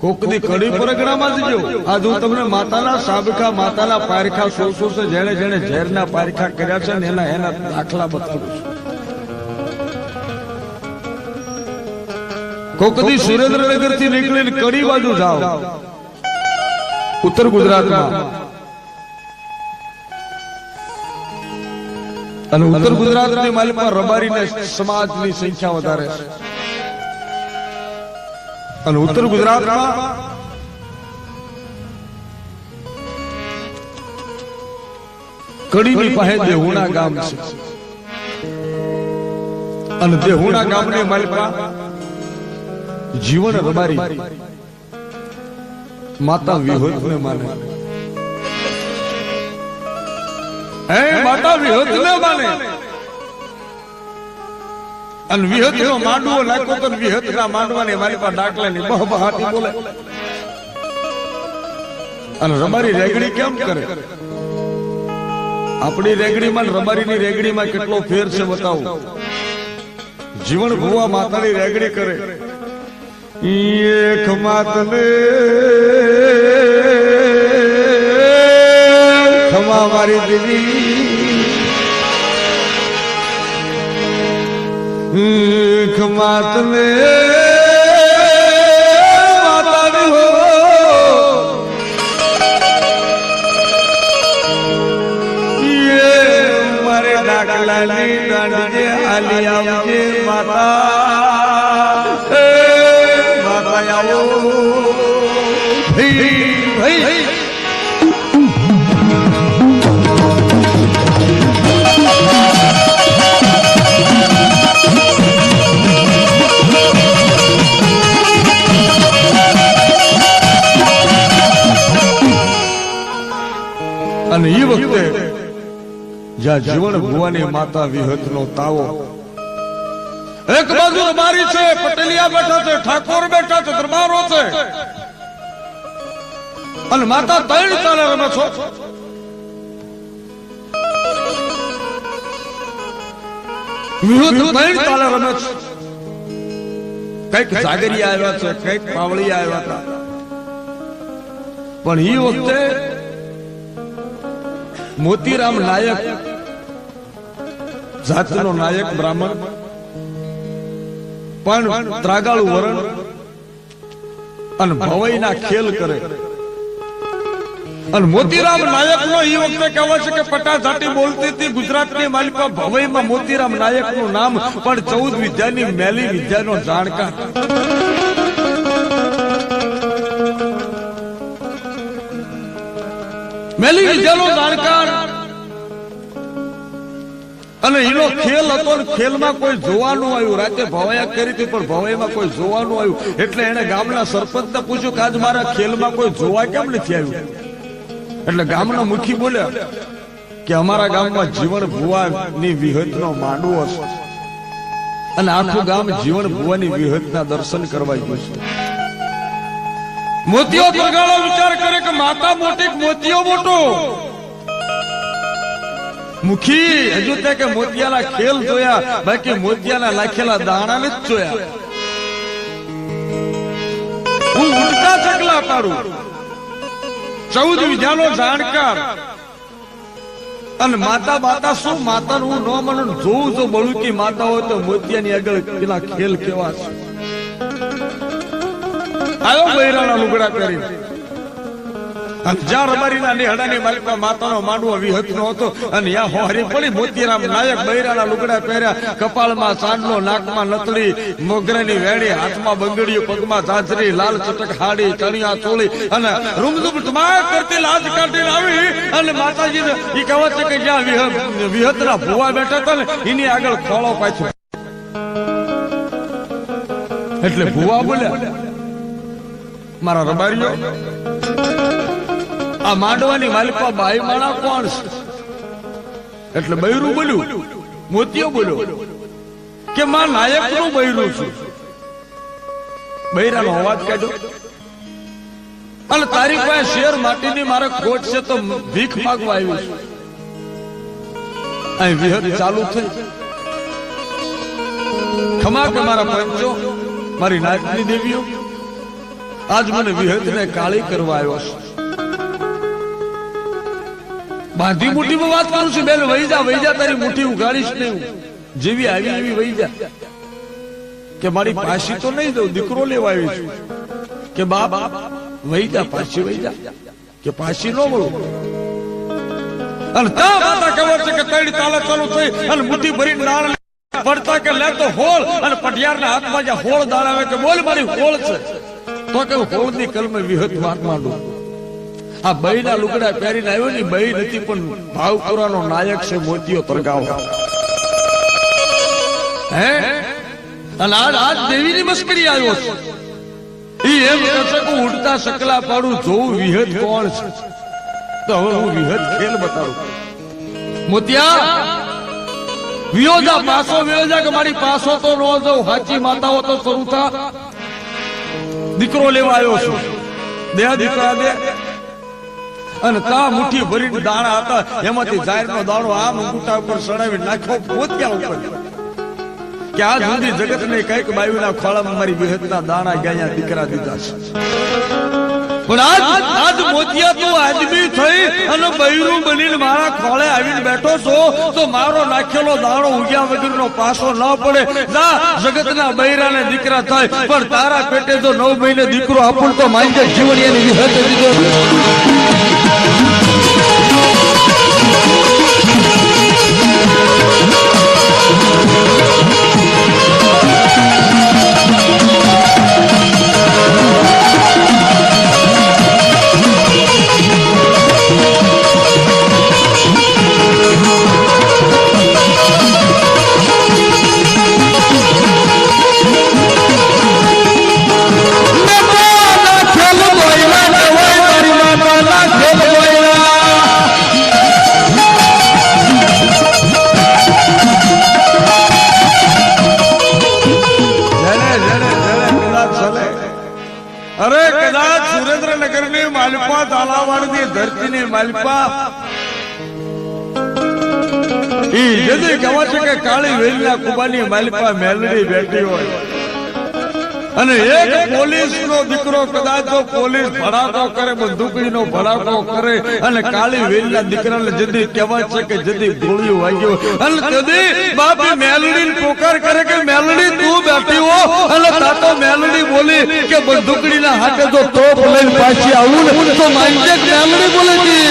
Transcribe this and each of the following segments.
કોકની ઝેરના પારખા કર્યા છે ને એના એના દાખલા બતાવું છું. કોકદી સુરેન્દ્રનગરથી નીકળીને કડી બાજુ જાઓ. ઉત્તર ગુજરાતમાં. અને ઉત્તર ગુજરાતની માલિકમાં રબારીને સમાજની સંખ્યા વધારે છે. અને ઉત્તર ગુજરાતમાં કડીની પાસે દેહુણા ગામ છે. અને દેહુણા ગામની માલિકા જીવન રબારી. માતા વિહોત ને માને. હે માતા વિહોત ને માને. અને વિહત નો માંડવો નાખ્યો તો વિહત ના માંડવાની મારી પાસે દાખલા ની બહ બહાટી બોલે. અને રબારી રેગડી કેમ કરે? આપણી રેગડીમાં ને રબારીની રેગડીમાં કેટલો ફેર છે બતાવો. જીવન ભુવા માતાની રેગડી કરે. એક માતને મારી દીદી. ખમાત ને જ્યાં જીવન ભુવાની માતા વિહત નો તાવો. એક બાજુ અમારી છે, પટેલિયા બેઠા છે, ઠાકોર બેઠા છે, દરબારો છે. અને માતા ત્રણ ચાલે રમે છો. વિહત ત્રણ ચાલે રમે છે. કંઈક જાગરિયા આવ્યા છે, કંઈક પાવળિયા આવ્યા હતા. પણ એ વખતે મોતીરામ નાયક જાતનો નાયક બ્રાહ્મણ. પણ ત્રાગાળુ વરણ અને ભવાઈના ખેલ કરે. અને મોતીરામ નાયક નો એ વખતે કહેવાય છે કે પટા જાતિ બોલતી હતી ગુજરાતની માલિકા ભવાઈમાં મોતીરામ નાયકનું નામ પણ ચૌદ વિદ્યાની મેલી વિદ્યાનો જાણકાર. મેલી વિદ્યાનો જાણકાર. અને એનો ખેલ હતો ખેલમાં કોઈ જોવાનું આવ્યું. રાતે ભવાયા કરી હતી, પણ ભવાઈમાં કોઈ જોવાનું આવ્યું. એટલે એને ગામના સરપંચને પૂછ્યું કે આજ મારા ખેલમાં કોઈ જોવા કેમ નથી આવ્યું? એટલે ગામના મુખી બોલ્યા કે અમારા ગામમાં જીવન ભુવાની વિહતનો માંડવો છે. અને આખું ગામ જીવન ભુવાની વિહતના દર્શન કરવા ગયું છે. મોતીઓ વિચાર કરે કે માતા મોટી મોતીઓ મોટો? મુખી, હજુ તે કે મોતિયાના ખેલ જોયા, બાકી મોતિયાના લાખેલા દાણા ને જ જોયા. હું ઉડતા ચકલા પાડું. ચૌદ વિદ્યાનો જાણકાર. અને માતા બાતા શું માતા હું ન મને, જોઉં જો બળુકી માતા હોય તો મોતિયાની આગળ પેલા ખેલ કેવા છે. આવ્યો બૈરાણા લુગડા કરી જ્યાં રબારીના નેહડાની માલિકા માતાનો માંડવો વિહતનો હતો અને યા હોરી પડી મોતીરામ નાયક બૈરાના લુગડા પહેર્યા. કપાળમાં સાંડલો નાકમાં નતળી, મોગરાની વેણી, હાથમાં બંગડીઓ, પગમાં ઝાંઝરી, લાલ ચટક હાડી, ચણિયા ચોળી અને રૂમઝુમ ધમાક કરતી લાજ કાઢીને આવી અને માતાજીને એ કહેવત છે કે જ્યાં વિહ- વિહતના ભુવા બેઠા હતા ને, એની આગળ ખોળો પાછો. એટલે ભુવા બોલ્યા. મારા રબારીઓ આ માંડવાની માલિકા બાઈ માણા કોણ છે? એટલે બૈરું બોલ્યું. મોતિયો બોલ્યો. કે માં નાયકનું બૈરું છું. બૈરાનો અવાજ કાઢ્યો. અને તારી પાસે શેર માટીની મારે ખોટ છે તો ભીખ માગવા આવ્યું છું. અહીં વિહર ચાલુ થઈ. ખમા કે મારા પંચો, મારી નાયકની દેવીઓ. આજ મને વિહતને કાળી કરવા આવ્યો છે. બાંધી મુઠ્ઠીમાં વાત કરું છું, બેન, વહી જા વહી જા, તારી મુઠ્ઠી ઉગાડીશ નહીં. જેવી આવી, એવી વહી જા. કે મારી પાછી તો નહીં દઉં, દીકરો લેવા આવી છું. કે બાપ, વહી જા, પાછી વહી જા. કે પાછી ન મળું અને તા માતા ખબર છે કે તળી તાલે ચાલુ થઈ અને મુઠ્ઠી ભરીને નાળ પડતા કે લે તો હોળ, અને પટિયારના હાથમાં જે હોળ દાળ આવે કે બોલ, મારી હોળ છે. તો કે હોળની કલમે વિહત વાત માંડું. આ બહીના લુગડા પહેરીને આવ્યો ને બઈ નથી, પણ ભાવપુરાનો નાયક છે મોતીઓ તરગાવ. હે? અને આજ આજ દેવીની મસ્કરી આવ્યો છે. ઈ એમ કહેશે કે ઉડતા શકલા પાડું જોઉં વિહત કોણ છે? તો હવે હું વિહત ખેલ બતાડું. મોતિયા, વિયોજા પાસો વિયોજા કે મારી પાસો તો નો જાઉં. હાચી માતાઓ તો શરૂ થા. દીકરો લેવા આવ્યો છું. દે દીકરા દે અને તા મુઠ્ઠી ભરીને દાણા હતા. એમાંથી જાહેરનો દાણો આમ અંગૂઠા ઉપર સડાવી નાખ્યો પોત્યા ઉપર. કે આ સુધી જગત ને કંઈક બાયુના ખોળામાં મારી વિહતના દાણા ગયા દીકરા દીધા છે. પણ આજ આજ મોતિયા તો આદમી થઈ અને બૈરું બનીને મારા ખોળે આવીને બેઠો છો તો મારો નાખેલો દાણો ઉગ્યા વગરનો પાસો ન પડે. ના જગતના બૈરાને દીકરા થાય પણ તારા પેટે જો નવ મહિને દીકરો આપું તો માંગે જીવન એની વિહત દીધો Thank you. છે કે કાળી વેલના કુબાની માલિકા મેલડી બેઠી હોય. અને એક પોલીસ નો દીકરો કદાચ પોલીસ ભડાકો કરે બંદૂકડી નો ભડાકો કરે, અને કાળી વેલ ના દીકરાને જદી કહેવાય છે કે જદી ગોળીઓ વાગ્યો અને જદી બાપી મેલડી ને પોકાર કરે કે, મેલડી, તું બેઠી હો. અને તાતો મેલડી બોલી કે બંદૂકડી ના હાથે જો તોપ લઈને પાછી આવું ને, તો માંગે મેલડી બોલે જી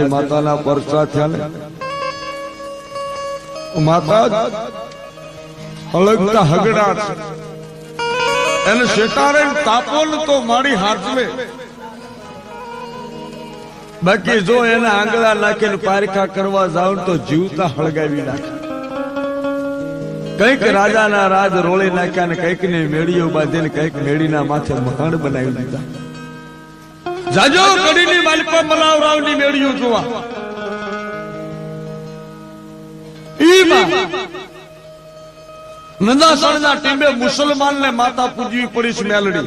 આજે માતાના પરસા થયા ને માતા અળગતા હગડા એને શેતારે તાપોલ તો મારી હાથમે. બાકી જો એના આંગળા નાખીને પારખા કરવા જાવ તો જીવતા હળગાવી નાખે. કંઈક રાજાના રાજ રોળી નાખ્યા ને કંઈક ને મેળીઓ બાંધીને કંઈક મેળીના માથે મહાણ બનાવી દીધા. જાજો કડીની માલિકો મલાવરાવની મેળીઓ જોવા. નંદાસણના ટીમે મુસલમાનને માતા પૂજવી પડી છે મેલડી.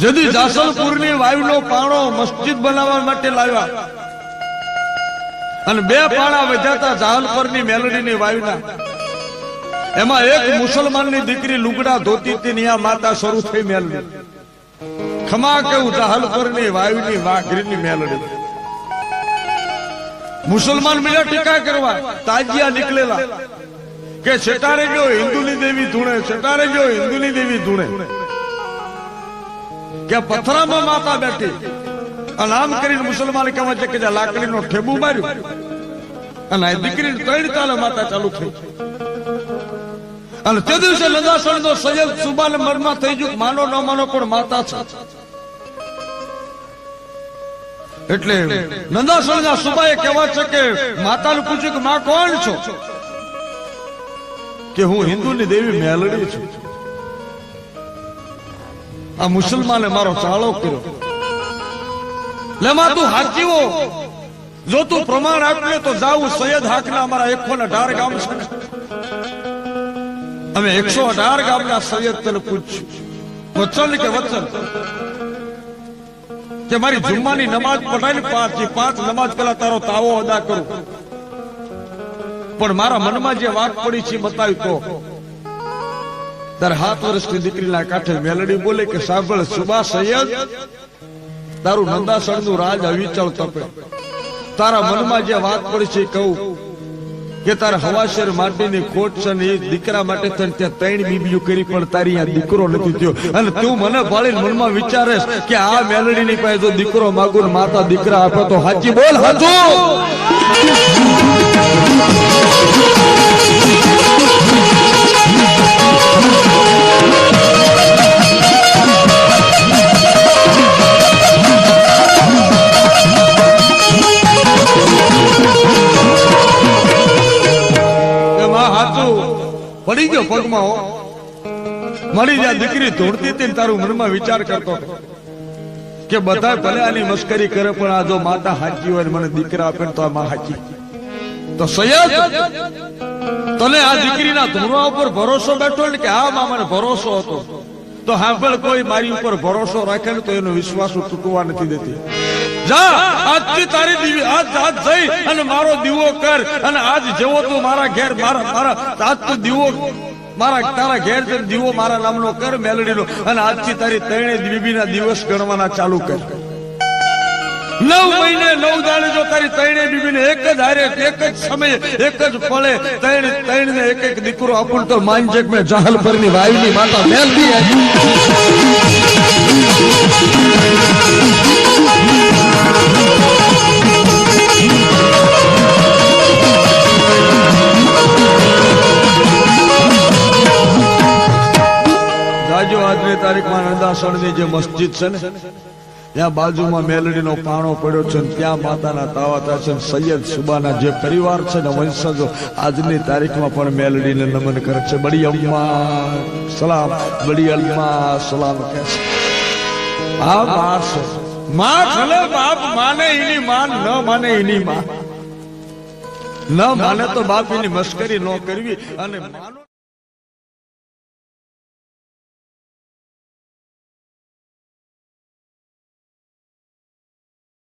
જેથી જાસલપુરની વાયુનો પાણો મસ્જિદ બનાવવા માટે લાવ્યા. અને બે પાણા વધ્યા હતા જાહલપરની મેલડીની વાયુના. એમાં એક મુસલમાનની દીકરી લુગડા ધોતી હતી ને માતા શરૂ થઈ મેલડી. ખમા કેવું જાહલપરની વાયુની વાઘરીની મેલડી. મુસલમાન બીજા ટીકા કરવા તાજિયા નીકળેલા કે છેટારે ગયો હિન્દુની દેવી ધૂણે, છેટારે ગયો હિન્દુની દેવી ધૂણે. કે પથરામાં માતા બેઠી. અને આમ કરીને મુસલમાન કહેવા છે કે લાકડી લાકડીનો ઠેબુ માર્યું. અને દીકરી ત્રણ તાલે માતા ચાલુ થઈ. અને તે દિવસે લદાસણ નો સૈયદ સુબાલ મનમાં થઈ ગયું. માનો ન માનો પણ માતા છે. એટલે નંદાસણના સુબાએ કહેવા છે કે માતાને પૂછ્યું કે માં કોણ છો? કે હું હિન્દુની દેવી મેલડી છું. આ મુસલમાને મારો ચાળો કર્યો. લેમાં તું હાચીવો. જો તું પ્રમાણ આપ્યું તો જાવું સૈયદ હાકના અમારા એકસો ને અઢાર ગામ છે ને. અમે એકસો અઢાર ગામના સૈયદ તને પૂછ્યું વચન કે વચન. કે મારી જુમ્માની નમાજ પઢાઈ પાંચ પાંચ નમાજ પેલા તારો તાવો અદા કરું. પણ મારા મનમાં જે વાત પડી છે બતાવ્યું તો. તારે સાત વર્ષની દીકરીના કાંઠે મેલડી બોલે કે સાંભળ સુબા સૈયદ, તારું નંદાસણનું રાજ અવિચળ તપે. તારા મનમાં જે વાત પડી છે કહું. કે તારે હવાશેર માટીની ખોટ છે ને એ દીકરા માટે તને ત્યાં ત્રણ બીબીઓ કરી પણ તારી આ દીકરો નથી થયો. અને તું મને ભાળી મનમાં વિચારેશ કે આ મેલડીની પાસે જો દીકરો માગું માતા દીકરા આપે તો હાચી બોલ, હાચું! પડી ગયો પગમાં હો. મળી જાય દીકરી ધોડતી હતી તારું મનમાં વિચાર કરતો કે બધા ભલે આની મસ્કરી કરે પણ આ જો માતા હાચી હોય ને મને દીકરા આપે તો આ માં હાચી. તો સૈયદ તને આ દીકરીના ધોરવા ઉપર ભરોસો બેઠો ને કે હા માં મને ભરોસો હતો તો સાંભળ કોઈ મારી ઉપર ભરોસો રાખે ને તો એનો વિશ્વાસ હું તૂટવા નથી દેતી. જા આજથી તારી દીવી આજ આજ જઈ અને મારો દીવો કર અને આજ જેવો તું મારા ઘેર, મારા મારા આજ તું દીવો મારા તારા ઘેર જઈને દીવો મારા નામનો કર મેલડીનો અને આજથી તારી ત્રણે દીવીના દિવસ ગણવાના ચાલુ કર. નવ મહિને, નવ દાડે જો તારી ત્રણે બીબીને એક જ હારે, એક જ સમયે, એક જ ફળે ત્રણ ત્રણ ને એક એક દીકરો આપણ તો કે મેં જહલ પરની વાયુની માતા મેલડી. તારીખમાં નંદાસણની જે મસ્જિદ છે ને, ત્યાં બાજુમાં મેલડીનો પાણો પડ્યો છે ત્યાં માતાના તાવા થાય છે સૈયદ સુબાના જે પરિવાર છે ને, વંશજો, આજની તારીખમાં પણ મેલડીને નમન કરે છે. બડી અમ્મા, સલામ, બડી અલ્મા સલામ કહે માં ભલે બાપ માને એની માન ન માને એની માં. ન માને તો બાપ એની મશ્કરી ન કરવી. અને માનો